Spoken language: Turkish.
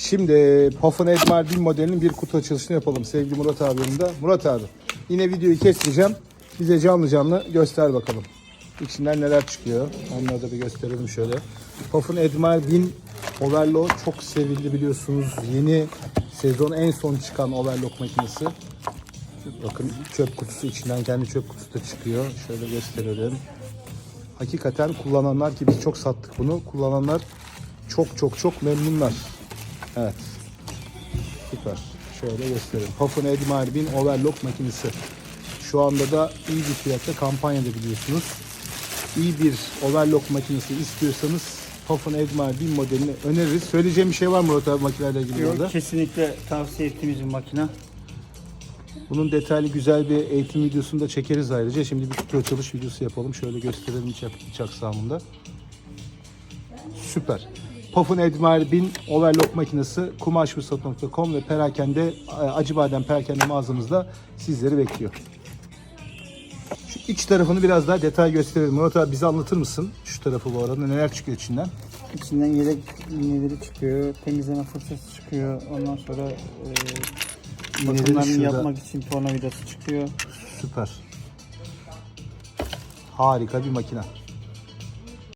Şimdi Puffin Edmar 1000 modelinin bir kutu açılışını yapalım sevgili Murat abi yanında. Murat abi yine videoyu kestireceğim. Bize canlı canlı göster bakalım. İçinden neler çıkıyor. Onları da bir gösterelim şöyle. Puffin Edmar 1000 Overlock çok sevildi biliyorsunuz. Yeni sezon en son çıkan overlock makinesi. Bakın çöp kutusu içinden kendi çöp kutusu da çıkıyor. Şöyle gösterelim. Hakikaten kullananlar ki biz çok sattık bunu. Kullananlar çok çok çok memnunlar. Evet. Süper. Şöyle göstereyim. Edmire 1000 overlock makinesi. Şu anda da iyi bir fiyatta kampanyada biliyorsunuz. İyi bir overlock makinesi istiyorsanız Puffin Edmire 1000 modelini öneririz. Söyleyeceğim bir şey var mı Murat abi makinelerle ilgili Yok, orada? kesinlikle tavsiye ettiğimiz bir makine. Bunun detaylı güzel bir eğitim videosunu da çekeriz ayrıca. Şimdi bir kutu açılış videosu yapalım. Şöyle gösterelim iç aksamında. Süper. Puffin Edmire 1000 overlock makinesi kumaşfırsat.com ve perakende e, Acıbadem perakende mağazamızda sizleri bekliyor. Şu iç tarafını biraz daha detay gösterelim. Murat abi bize anlatır mısın? Şu tarafı bu arada neler çıkıyor içinden? İçinden yedek iğneleri çıkıyor, temizleme fırçası çıkıyor. Ondan sonra e, bakımlarını yapmak için tornavidası çıkıyor. Süper. Harika bir makine.